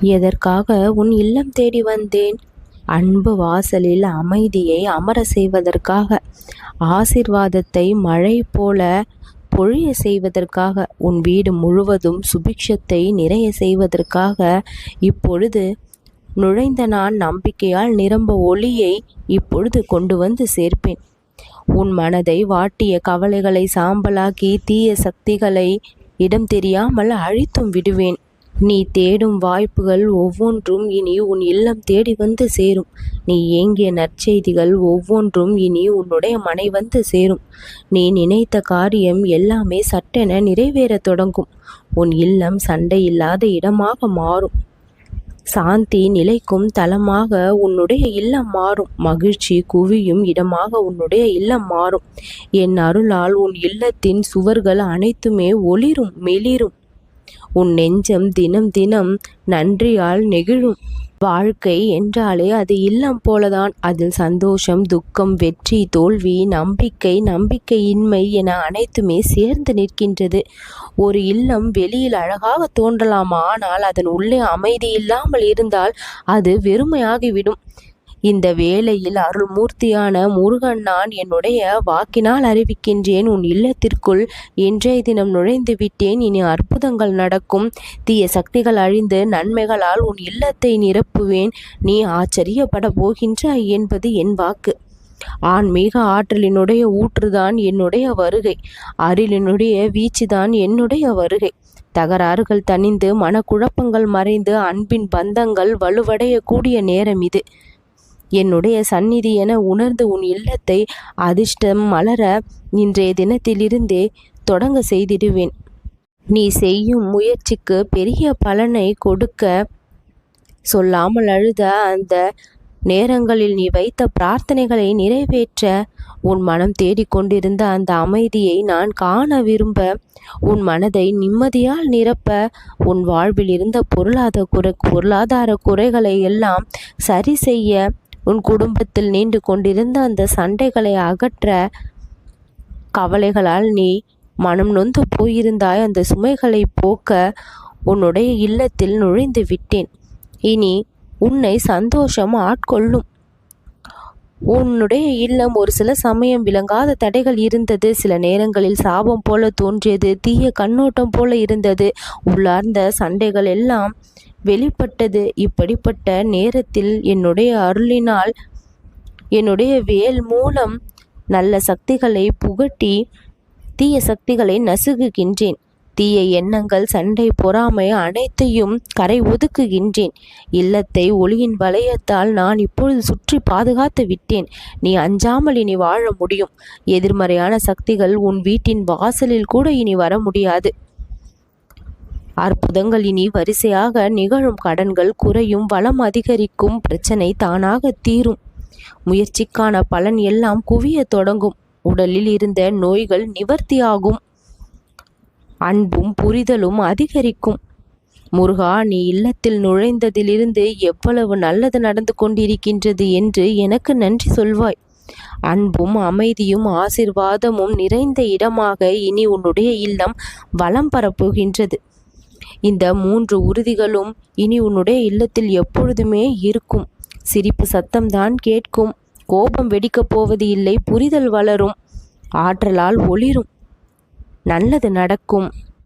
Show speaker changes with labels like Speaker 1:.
Speaker 1: எதற்காக உன் இல்லம் தேடி வந்தேன்? அன்பு வாசலில் அமைதியை அமர செய்வதற்காக ஆசிர்வாதத்தை மழை போல பொழிய செய்வதற்காக உன் வீடு முழுவதும் சுபிக்ஷத்தை நிறைய செய்வதற்காக இப்பொழுது நுழைந்த நான் நம்பிக்கையால் நிரம்ப ஒளியை இப்பொழுது கொண்டு வந்து சேர்ப்பேன். உன் மனதை வாட்டிய கவலைகளை சாம்பலாக்கி தீய சக்திகளை இடம் தெரியாமல் அழித்தும் விடுவேன். நீ தேடும் வாய்ப்புகள் ஒவ்வொன்றும் இனி உன் இல்லம் தேடி வந்து சேரும். நீ ஏங்கிய நற்செய்திகள் ஒவ்வொன்றும் இனி உன்னுடைய மனை வந்து சேரும். நீ நினைத்த காரியம் எல்லாமே சட்டென நிறைவேறத் தொடங்கும். உன் இல்லம் சண்டை இல்லாத இடமாக மாறும். சாந்தி நிலைக்கும் தளமாக உன்னுடைய இல்லம் மாறும். மகிழ்ச்சி குவியும் இடமாக உன்னுடைய இல்லம் மாறும். என் அருளால் உன் இல்லத்தின் சுவர்கள் அனைத்துமே ஒளிரும் மெளிரும் உன் நெஞ்சம் தினம் தினம் நன்றியால் நெகிழும். வாழ்க்கை என்றாலே அது இல்லம் போலதான். அதில் சந்தோஷம் துக்கம் வெற்றி தோல்வி நம்பிக்கை நம்பிக்கையின்மை என அனைத்துமே சேர்ந்து நிற்கின்றது. ஒரு இல்லம் வெளியில் அழகாக தோன்றலாம் ஆனால் அதன் உள்ளே அமைதி இல்லாமல் இருந்தால் அது வெறுமையாகிவிடும். இந்த வேளையில் அருள்மூர்த்தியான முருகன் நான் என்னுடைய வாக்கினால் அறிவிக்கின்றேன். உன் இல்லத்திற்குள் இன்றைய தினம் நுழைந்து விட்டேன். இனி அற்புதங்கள் நடக்கும். தீய சக்திகள் அழிந்து நன்மைகளால் உன் இல்லத்தை நிரப்புவேன். நீ ஆச்சரியப்பட போகின்றாய் என்பது என் வாக்கு. ஆன்மீக ஆற்றலினுடைய ஊற்றுதான் என்னுடைய வருகை. அருளினுடைய வீச்சுதான் என்னுடைய வருகை. தகராறுகள் தணிந்து மனக்குழப்பங்கள் மறைந்து அன்பின் பந்தங்கள் வலுவடையக்கூடிய நேரம் இது. என்னுடைய சந்நிதி என உணர்ந்து உன் இல்லத்தை அதிர்ஷ்டம் மலர இன்றைய தினத்திலிருந்தே தொடங்க செய்திடுவேன். நீ செய்யும் முயற்சிக்கு பெரிய பலனை கொடுக்க சொல்லாமல் அழுத அந்த நேரங்களில் நீ வைத்த பிரார்த்தனைகளை நிறைவேற்ற உன் மனம் தேடிக்கொண்டிருந்த அந்த அமைதியை நான் காண விரும்ப உன் மனதை நிம்மதியால் நிரப்ப உன் வாழ்வில் இருந்த பொருளாதார குறை பொருளாதார குறைகளை எல்லாம் சரி செய்ய உன் குடும்பத்தில் நீண்டு கொண்டிருந்த அந்த சண்டைகளை அகற்ற கவலைகளால் நீ மனம் நொந்து போயிருந்தாய். அந்த சுமைகளை போக்க உன்னுடைய இல்லத்தில் நுழைந்து விட்டேன். இனி உன்னை சந்தோஷம் ஆட்கொள்ளும். உன்னுடைய இல்லம் ஒரு சில சமயம் விளங்காத தடைகள் இருந்தது. சில நேரங்களில் சாபம் போல தோன்றியது. தீய கண்ணோட்டம் போல இருந்தது. உள்ளார்ந்த சண்டைகள் எல்லாம் வெளிப்பட்டது. இப்படிப்பட்ட நேரத்தில் என்னுடைய அருளினால் என்னுடைய வேல் மூலம் நல்ல சக்திகளை புகட்டி தீய சக்திகளை நசுகுகின்றேன் தீய எண்ணங்கள் சண்டை பொறாமை அனைத்தையும் கரை ஒதுக்குகின்றேன். இல்லத்தை ஒளியின் வளையத்தால் நான் இப்பொழுது சுற்றி பாதுகாத்து விட்டேன். நீ அஞ்சாமல் இனி வாழ முடியும். எதிர்மறையான சக்திகள் உன் வீட்டின் வாசலில் கூட இனி வர முடியாது. அற்புதங்கள் இனி வரிசையாக நிகழும். கடன்கள் குறையும் வளம் அதிகரிக்கும் பிரச்சனை தானாக தீரும். முயற்சிக்கான பலன் எல்லாம் குவிய தொடங்கும். உடலில் இருந்த நோய்கள் நிவர்த்தியாகும். அன்பும் புரிதலும் அதிகரிக்கும். முருகா நீ இல்லத்தில் நுழைந்ததிலிருந்து எவ்வளவு நல்லது நடந்து கொண்டிருக்கின்றது என்று எனக்கு நன்றி சொல்வாய். அன்பும் அமைதியும் ஆசிர்வாதமும் நிறைந்த இடமாக இனி உன்னுடைய இல்லம் வளம் பரப்புகின்றது. இந்த மூன்று உறுதிகளும் இனி உன்னுடைய இல்லத்தில் எப்பொழுதுமே இருக்கும். சிரிப்பு சத்தம்தான் கேட்கும். கோபம் வெடிக்கப் போவது இல்லை புரிதல் வளரும். ஆற்றலால் ஒளிரும். நல்லது நடக்கும்.